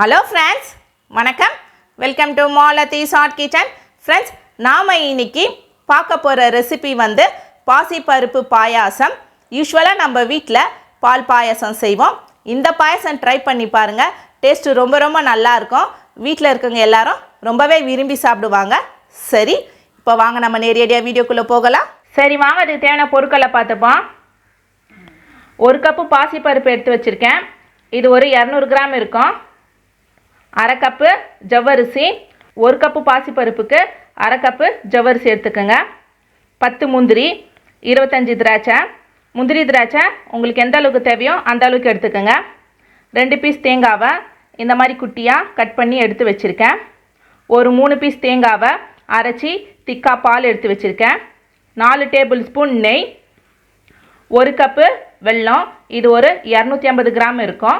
Hello friends வணக்கம். Welcome to Malathi short kitchen friends நாம் இன்னைக்கு பார்க்க போகிற ரெசிபி வந்து பாசிப்பருப்பு பாயாசம். யூஸ்வலாக நம்ம வீட்டில் பால் பாயாசம் செய்வோம். இந்த பாயாசம் ட்ரை பண்ணி பாருங்கள் டேஸ்ட்டு ரொம்ப ரொம்ப நல்லாயிருக்கும் வீட்டில் இருக்கவங்க எல்லாரும் ரொம்பவே விரும்பி சாப்பிடுவாங்க. சரி இப்போ வாங்க நம்ம நேரடியாக வீடியோக்குள்ளே போகலாம். சரி வாங்க அதுக்கு தேவையான பொருட்களை பார்த்துப்போம். ஒரு கப்பு பாசிப்பருப்பு எடுத்து வச்சுருக்கேன். இது ஒரு இரநூறு கிராம் இருக்கும். அரை கப்பு ஜவ்வரிசி ஒரு கப்பு பாசிப்பருப்புக்கு அரை கப்பு ஜவ்வரிசி எடுத்துக்கோங்க. பத்து முந்திரி இருபத்தஞ்சி திராட்சை. முந்திரி திராட்சை உங்களுக்கு எந்த அளவுக்கு தேவையோ அந்த அளவுக்கு எடுத்துக்கோங்க. ரெண்டு பீஸ் தேங்காவை இந்த மாதிரி குட்டியாக கட் பண்ணி எடுத்து வச்சுருக்கேன். ஒரு மூணு பீஸ் தேங்காவை அரைச்சி திக்கா பால் எடுத்து வச்சுருக்கேன். நாலு டேபிள் ஸ்பூன் நெய் ஒரு கப்பு வெல்லம் இது ஒரு இரநூத்தி ஐம்பது கிராம் இருக்கும்.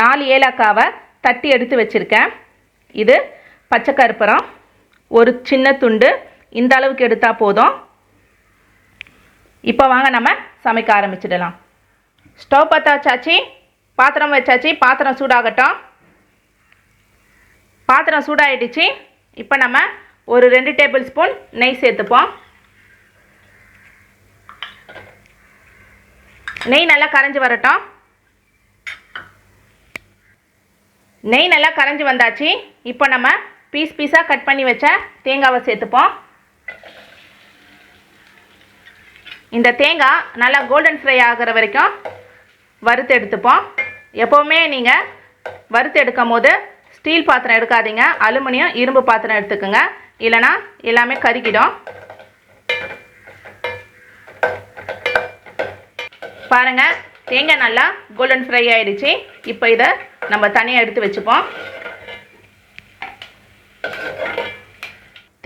நாலு ஏலக்காவை தட்டி எடுத்து வச்சுருக்கேன். இது பச்சை கருப்பரம் ஒரு சின்ன துண்டு இந்த அளவுக்கு எடுத்தால் போதும். இப்போ வாங்க நம்ம சமைக்க ஆரம்பிச்சிடலாம். ஸ்டவ் பற்ற வச்சாச்சு பாத்திரம் வச்சாச்சு பாத்திரம் சூடாகட்டும். பாத்திரம் சூடாகிடுச்சு இப்போ நம்ம ஒரு ரெண்டு டேபிள் ஸ்பூன் நெய் சேர்த்துப்போம். நெய் நல்லா கரைஞ்சி வரட்டும். நெய் நல்லா கரைஞ்சி வந்தாச்சு. இப்போ நம்ம பீஸ் பீஸாக கட் பண்ணி வச்ச தேங்காவை சேர்த்துப்போம். இந்த தேங்காய் நல்லா கோல்டன் ஃப்ரை ஆகிற வரைக்கும் வறுத்து எடுத்துப்போம். எப்போவுமே நீங்கள் வறுத்து எடுக்கும் போது ஸ்டீல் பாத்திரம் எடுக்காதீங்க. அலுமினியம் இரும்பு பாத்திரம் எடுத்துக்கோங்க. இல்லைனா எல்லாமே கருகிடும். பாருங்கள் தேங்காய் நல்லா கோல்டன் ஃப்ரை ஆயிடுச்சு. இப்போ இதை நம்ம தனியாக எடுத்து வச்சுப்போம்.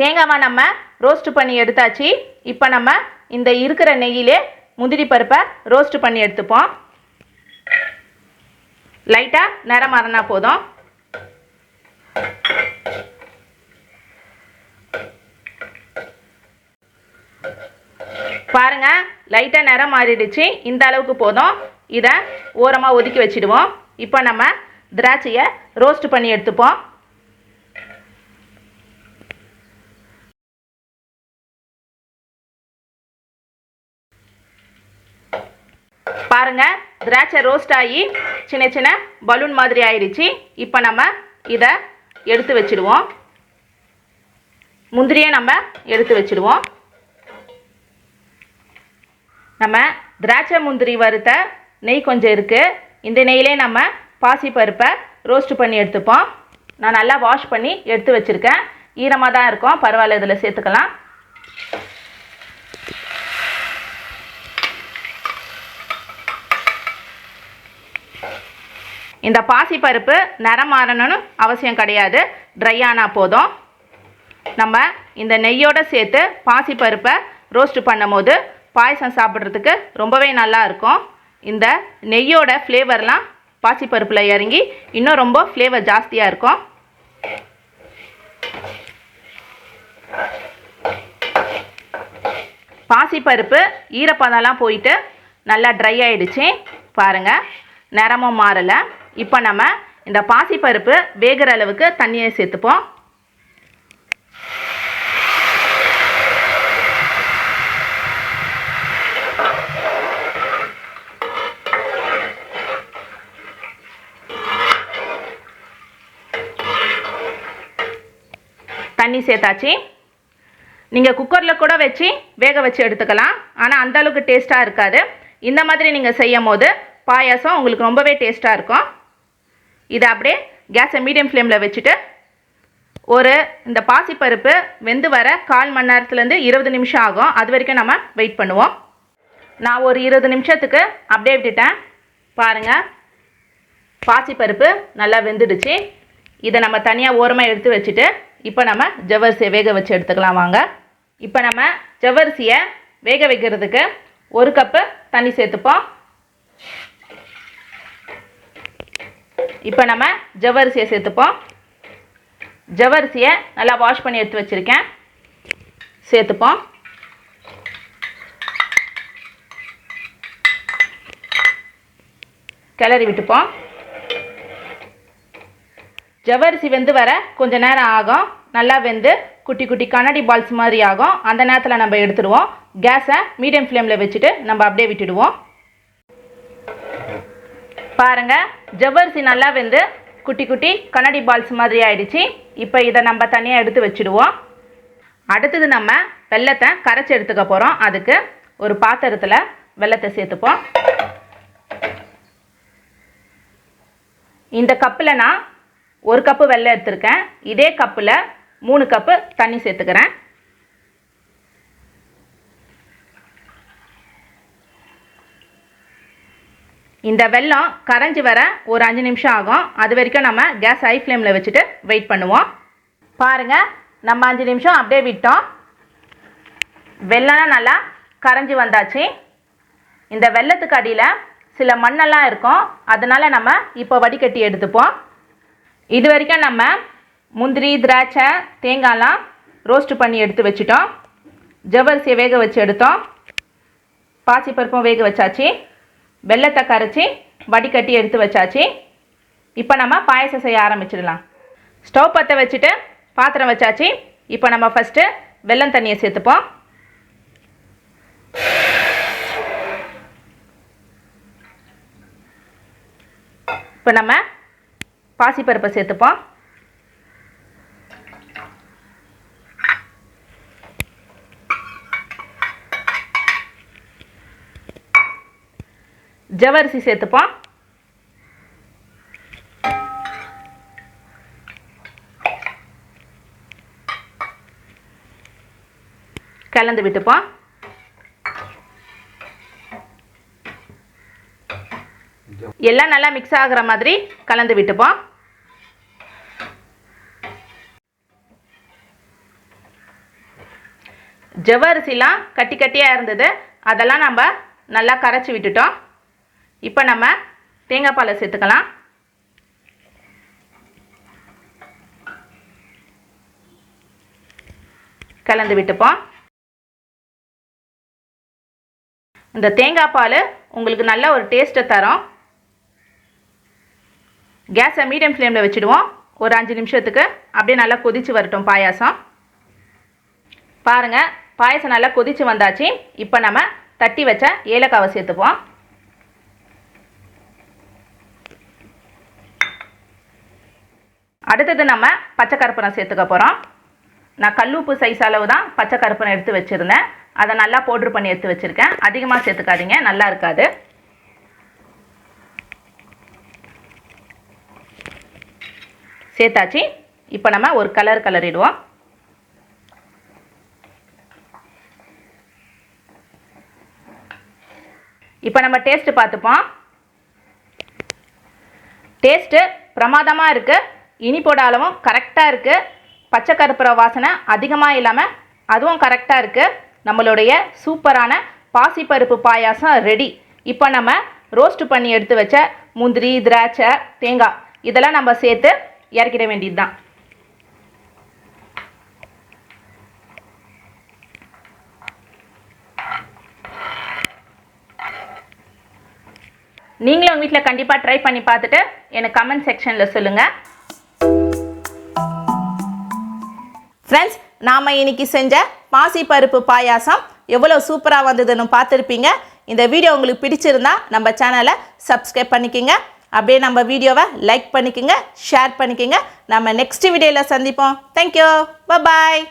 தேங்காவை நம்ம ரோஸ்ட் பண்ணி எடுத்தாச்சு. இப்போ நம்ம இந்த இருக்கிற நெய்யிலே முந்திரி பருப்பை ரோஸ்ட் பண்ணி எடுத்துப்போம். லைட்டாக நிறம் மாறினா போதும். பாருங்கள் லைட்டாக நிறம் மாறிடுச்சு. இந்த அளவுக்கு போதும். இதை ஓரமாக ஒதுக்கி வச்சிடுவோம். இப்போ நம்ம திராட்சையை ரோஸ்ட் பண்ணி எடுத்துப்போம். பாருங்க திராட்சை ரோஸ்ட் ஆகி சின்ன சின்ன பலூன் மாதிரி ஆயிடுச்சு. இப்போ நம்ம இதை எடுத்து வச்சிடுவோம். முந்திரியை நம்ம எடுத்து வச்சிடுவோம். நம்ம திராட்சை முந்திரி வறுத்த நெய் கொஞ்சம் இருக்குது இந்த நெய்யிலே நம்ம பாசி பருப்பை ரோஸ்ட்டு பண்ணி எடுத்துப்போம். நான் நல்லா வாஷ் பண்ணி எடுத்து வச்சுருக்கேன். ஈரமாக தான் இருக்கும். பரவாயில்ல இதில் சேர்த்துக்கலாம். இந்த பாசி பருப்பு நிறம் மாறணும்னு அவசியம் கிடையாது. ட்ரை ஆனால் போதும். நம்ம இந்த நெய்யோடு சேர்த்து பாசி பருப்பை ரோஸ்ட் பண்ணும் போது பாயசம் சாப்பிட்றதுக்கு ரொம்பவே நல்லா இருக்கும். இந்த நெய்யோட ஃப்ளேவர்லாம் பாசிப்பருப்பில் இறங்கி இன்னும் ரொம்ப ஃப்ளேவர் ஜாஸ்தியாக இருக்கும். பாசிப்பருப்பு ஈரப்பதம்லாம் போயிட்டு நல்லா ட்ரை ஆகிடுச்சு பாருங்கள் நிறமும் மாறலை. இப்போ நம்ம இந்த பாசிப்பருப்பு வேகிற அளவுக்கு தண்ணியை சேர்த்துப்போம். தண்ணி சேர்த்தாச்சு. நீங்கள் குக்கரில் கூட வச்சு வேக வச்சு எடுத்துக்கலாம். ஆனால் அந்த அளவுக்கு டேஸ்ட்டாக இருக்காது. இந்த மாதிரி நீங்கள் செய்யும் போது பாயாசம் உங்களுக்கு ரொம்பவே டேஸ்ட்டாக இருக்கும். இதை அப்படியே கேஸை மீடியம் ஃப்ளேமில் வச்சுட்டு ஒரு இந்த பாசிப்பருப்பு வெந்து வர கால் மணி நேரத்துலேருந்து இருபது நிமிஷம் ஆகும். அது வரைக்கும் நம்ம வெயிட் பண்ணுவோம். நான் ஒரு இருபது நிமிஷத்துக்கு அப்படியே விட்டுட்டேன். பாருங்கள் பாசிப்பருப்பு நல்லா வெந்துடுச்சு. இதை நம்ம தனியாக ஓரமாக எடுத்து வச்சுட்டு இப்போ நம்ம ஜவ்வரிசியை வேக வச்சு எடுத்துக்கலாம் வாங்க. இப்போ நம்ம ஜவ்வரிசியை வேக வைக்கிறதுக்கு ஒரு கப்பு தண்ணி சேர்த்துப்போம். இப்போ நம்ம ஜவ்வரிசியை சேர்த்துப்போம். ஜவ்வரிசியை நல்லா வாஷ் பண்ணி எடுத்து வச்சுருக்கேன். சேர்த்துப்போம். கிளறி விட்டுப்போம். ஜவ்வரிசி வெந்து வர கொஞ்சம் நேரம் ஆகும். நல்லா வெந்து குட்டி குட்டி கண்ணாடி பால்ஸ் மாதிரி ஆகும். அந்த நேரத்தில் நம்ம எடுத்துடுவோம். கேஸை மீடியம் ஃப்ளேமில் வச்சுட்டு நம்ம அப்படியே விட்டுடுவோம். பாருங்கள் ஜவ்வரிசி நல்லா வெந்து குட்டி குட்டி கண்ணாடி பால்ஸ் மாதிரி ஆயிடுச்சு. இப்போ இதை நம்ம தனியாக எடுத்து வச்சுடுவோம். அடுத்தது நம்ம வெள்ளத்தை கரைச்சி எடுத்துக்க போகிறோம் அதுக்கு ஒரு பாத்திரத்தில் வெள்ளத்தை சேர்த்துப்போம். இந்த கப்பில் நான் ஒரு கப்பு வெள்ளம் எடுத்திருக்கேன். இதே கப்பில் மூணு கப்பு தண்ணி சேர்த்துக்கிறேன். இந்த வெல்லம் கரைஞ்சி வர ஒரு அஞ்சு நிமிஷம் ஆகும். அது வரைக்கும் நம்ம கேஸ் ஹை ஃப்ளேமில் வச்சுட்டு வெயிட் பண்ணுவோம். பாருங்கள் நம்ம அஞ்சு நிமிஷம் அப்படியே விட்டோம். வெள்ளம்லாம் நல்லா கரைஞ்சி வந்தாச்சு. இந்த வெள்ளத்துக்கு அடியில் சில மண்ணெல்லாம் இருக்கும். அதனால் நம்ம இப்போ வடிகட்டி எடுத்துப்போம். இது வரைக்கும் நம்ம முந்திரி திராட்சை தேங்காய்லாம் ரோஸ்ட்டு பண்ணி எடுத்து வச்சிட்டோம். ஜவ்வரிசியை வேக வச்சு எடுத்தோம். பாசிப்பருப்பும் வேக வச்சாச்சு. வெள்ளத்தை கரைச்சி வடிகட்டி எடுத்து வச்சாச்சு. இப்போ நம்ம பாயசம் செய்ய ஆரம்பிச்சிடலாம். ஸ்டவ் பற்ற வச்சுட்டு பாத்திரம் வச்சாச்சு. இப்போ நம்ம ஃபஸ்ட்டு வெல்லம் தண்ணியை சேர்த்துப்போம். இப்போ நம்ம பாசிப்பருப்பை சேர்த்துப்போம் ஜவரிசி சேர்த்துப்போம் கலந்து விட்டுப்போம் எல்லாம் நல்லா மிக்ஸ் ஆகுற மாதிரி கலந்து விட்டுப்போம் ஜவ்வரிசிலாம் கட்டி கட்டியாக இருந்தது. அதெல்லாம் நம்ம நல்லா கரைச்சி விட்டுட்டோம். இப்போ நம்ம தேங்காய் பாலை சேர்த்துக்கலாம். கலந்து விட்டுப்போம். இந்த தேங்காய் பால் உங்களுக்கு நல்ல ஒரு டேஸ்ட்டை தரும். கேஸை மீடியம் ஃப்ளேமில் வச்சுடுவோம். ஒரு அஞ்சு நிமிஷத்துக்கு அப்படியே நல்லா கொதித்து வரட்டும் பாயாசம். பாருங்கள் பாயாசம் நல்லா கொதித்து வந்தாச்சு. இப்போ நம்ம தட்டி வச்ச ஏலக்காவை சேர்த்துப்போம். அடுத்தது நம்ம பச்சை கருப்பனை சேர்த்துக்க போகிறோம் நான் கல்லுப்பு சைஸ் அளவு தான் பச்சை கருப்பனை எடுத்து வச்சுருந்தேன். அதை நல்லா பவுட்ரு பண்ணி எடுத்து வச்சுருக்கேன். அதிகமாக சேர்த்துக்காதீங்க நல்லா இருக்காது. சேர்த்தாச்சு. இப்போ நம்ம ஒரு கலர் கலரிடுவோம் இப்போ நம்ம டேஸ்ட்டு பார்த்துப்போம். டேஸ்ட்டு பிரமாதமாக இருக்குது இனிப்போட அளவும் கரெக்டாக இருக்குது பச்சை கருப்புற வாசனை அதிகமாக இல்லாமல் அதுவும் கரெக்டாக இருக்குது நம்மளுடைய சூப்பரான பாசிப்பருப்பு பாயாசம் ரெடி இப்போ நம்ம ரோஸ்ட் பண்ணி எடுத்து வச்ச முந்திரி திராட்சை தேங்காய் இதெல்லாம் நம்ம சேர்த்து இறக்கிட வேண்டியது தான் நீங்களும் உங்கள் வீட்டில் கண்டிப்பாக ட்ரை பண்ணி பார்த்துட்டு எனக்கு கமெண்ட் செக்ஷனில் சொல்லுங்கள் ஃப்ரெண்ட்ஸ் நாம் இன்னைக்கு செஞ்ச பாசிப்பருப்பு பாயாசம் எவ்வளோ சூப்பராக வந்ததுன்னு பார்த்துருப்பீங்க. இந்த வீடியோ உங்களுக்கு பிடிச்சிருந்தா நம்ம சேனலை சப்ஸ்கிரைப் பண்ணிக்கோங்க. அப்படியே நம்ம வீடியோவை லைக் பண்ணிக்கோங்க ஷேர் பண்ணிக்கோங்க. நம்ம நெக்ஸ்ட் வீடியோவில் சந்திப்போம். Thank you bye